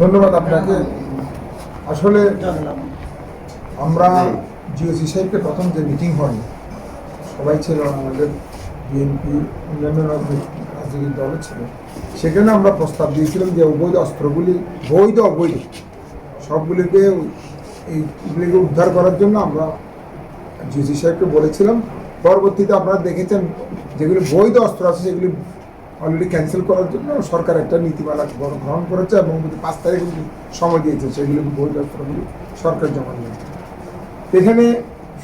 ধন্যবাদ আপনাকে। আসলে আমরা জিওসি সাহেবকে প্রথম যে মিটিং হয় সবাই ছিল আমাদের বিএনপি অন্যান্য রাজনৈতিক রাজনৈতিক দলও ছিল। সেখানে আমরা প্রস্তাব দিয়েছিলাম যে অবৈধ অস্ত্রগুলি বৈধ অবৈধ সবগুলিকে এইগুলিকে উদ্ধার করার জন্য আমরা জিওসি সাহেবকে বলেছিলাম। পরবর্তীতে আপনারা দেখেছেন যেগুলি বৈধ অস্ত্র আছে সেগুলি অলরেডি ক্যান্সেল করার জন্য সরকার একটা নীতিমালা গ্রহণ করেছে এবং পাঁচ তারিখ সময় দিয়েছে, সেগুলো বৈধ অস্ত্রগুলি সরকার জমা নিয়ে এখানে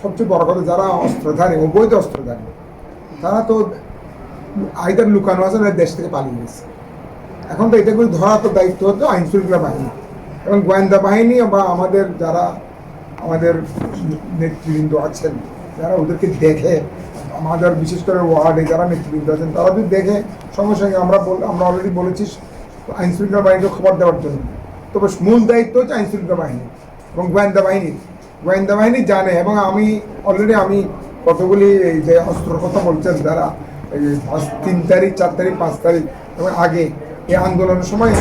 সবচেয়ে বড় কথা, যারা অস্ত্রধারী, অবৈধ অস্ত্রধারী, তারা তো আইদার লুকানো আছে না দেশ থেকে পালিয়ে গেছে। এখন তো এটাগুলি ধরা তো দায়িত্ব হতো আইন শৃঙ্খলা বাহিনী এবং গোয়েন্দা বাহিনী বা আমাদের যারা, আমাদের নেতৃবৃন্দ আছেন, যারা ওদেরকে দেখে আমাদের বিশেষ করে ওয়ার্ডে যারা নেতৃবৃন্দ আছেন, তারা যদি দেখে, সঙ্গে সঙ্গে আমরা আমরা অলরেডি বলেছি আইন শৃঙ্খলা বাহিনীকে খবর দেওয়ার জন্য। তবে মূল দায়িত্ব হচ্ছে আইন শৃঙ্খলা বাহিনী এবং গোয়েন্দা বাহিনী। গোয়েন্দা বাহিনী জানে এবং আমি অলরেডি আমি কতগুলি এই যে অস্ত্র কথা বলছেন যারা, এই তিন তারিখ, চার তারিখ, পাঁচ তারিখ এবং আগে এই আন্দোলনের সময়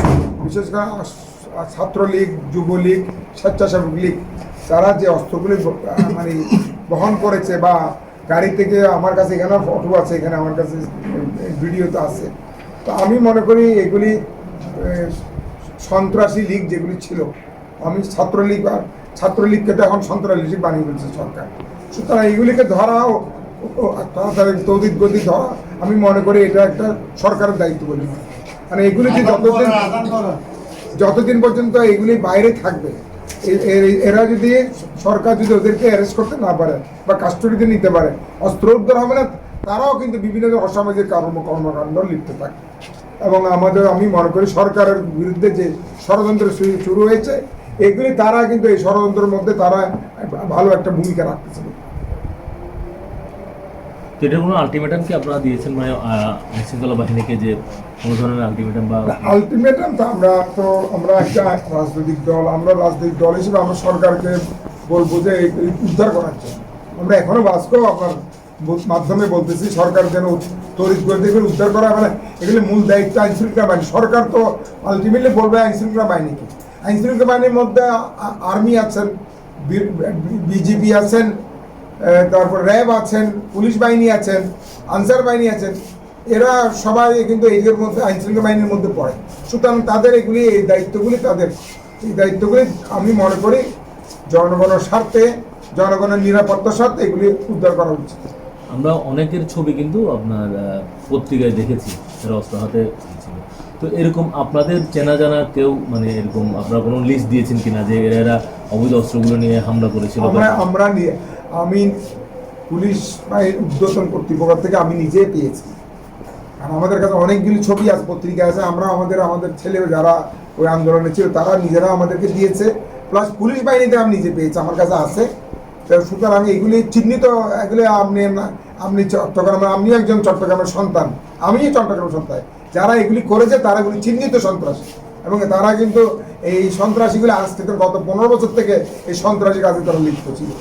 বিশেষ করে ছাত্রলীগ, যুবলীগ স্বেচ্ছাসেবক লীগ তারা যে অস্ত্রগুলি মানে বহন করেছে বা গাড়ি থেকে আমার কাছে এখানে ফটো আছে এখানে আমার কাছে ভিডিও তো আছে। তো আমি মনে করি এগুলি সন্ত্রাসী লীগ যেগুলি ছিল আমি ছাত্রলীগ আর ছাত্রলীগকে তো এখন সন্ত্রাসী লীগ বানিয়ে ফেলছে সরকার। সুতরাং এগুলিকে ধরাও তাড়াতাড়ি তৌদিত গতি ধরা আমি মনে করি এটা একটা সরকারের দায়িত্ব বলে মনে করি। এগুলি যে যতদিন যতদিন পর্যন্ত এগুলি বাইরে থাকবে এরা যদি সরকার যদি ওদেরকে অ্যারেস্ট করতে না পারে বা কাস্টডিতে নিতে পারে, অস্ত্র উদ্ধার হবে না, তারাও কিন্তু বিভিন্ন অসামাজিক কর্ম, কর্মকাণ্ড লিপ্ত থাকে। এবং আমাদের, আমি মনে করি সরকারের বিরুদ্ধে যে ষড়যন্ত্র শুরু- হয়েছে, এগুলি তারা কিন্তু এই ষড়যন্ত্রের মধ্যে তারা ভালো একটা ভূমিকা রাখতে তো এটার কোনো আলটিমেটাম কি আপনারা দিয়েছেন? মানে আইন শৃঙ্খলা বাহিনীকে যে কোনো ধরনের আলটিমেটাম বা আলটিমেটাম তো আমরা তো, আমরা একটা রাজনৈতিক দল, আমরা রাজনৈতিক দল হিসেবে আমরা সরকারকে বলব যে উদ্ধার করার জন্য। আমরা এখনও বাস্কো আপনার মাধ্যমে বলতেছি, সরকার যেন তরিত করে এগুলো উদ্ধার করা মানে এগুলো মূল দায়িত্ব আইন শৃঙ্খলা বাহিনী। সরকার তো আলটিমেটলি বলবে আইন শৃঙ্খলা বাহিনীকে। আইন শৃঙ্খলা বাহিনীর মধ্যে আর্মি আছেন বিজিবি আছেন তারপর র্যাব আছেন, পুলিশ বাহিনী আছেন, আনসার বাহিনী আছেন, এরা সবাই কিন্তু এদের মধ্যে আইন শৃঙ্খলা বাহিনীর মধ্যে পড়ে। সুতরাং তাদের এগুলি, এই দায়িত্বগুলি তাদের। এই দায়িত্বগুলি আমি মনে করি জনগণের স্বার্থে, জনগণের নিরাপত্তার স্বার্থে এগুলি উদ্ধার করা উচিত। আমরা অনেকের ছবি কিন্তু আপনার পত্রিকায় দেখেছি যারা অস্ত্র হাতে তো এরকম আপনাদের চেনা জানা কেউ মানে এরকম আপনারা কোনো লিস্ট দিয়েছেন কিনা যে এরা এরা অবৈধ অস্ত্রগুলো নিয়ে হামলা করেছিল আমরা আমরা আমি পুলিশ বাহিনীর উদ্বোধন কর্তৃপক্ষ থেকে আমি নিজে পেয়েছি। আর আমাদের কাছে অনেকগুলি ছবি আছে, পত্রিকা আছে। আমরা আমাদের আমাদের ছেলে যারা ওই আন্দোলনে ছিল, তারা নিজেরা আমাদেরকে দিয়েছে। প্লাস পুলিশ বাহিনীতে আমি নিজে পেয়েছি, আমার কাছে আছে। সুতরাং এগুলি চিহ্নিত, এগুলি আপনি আপনি চট্টগ্রামের আমিও একজন চট্টগ্রামের সন্তান। আমিও চট্টগ্রামের সন্তান। যারা এগুলি করেছে, তারা এগুলি চিহ্নিত সন্ত্রাসী। এবং তারা কিন্তু এই সন্ত্রাসীগুলো আজ থেকে গত পনেরো বছর থেকে এই সন্ত্রাসী কাজে তারা লিপ্ত ছিল।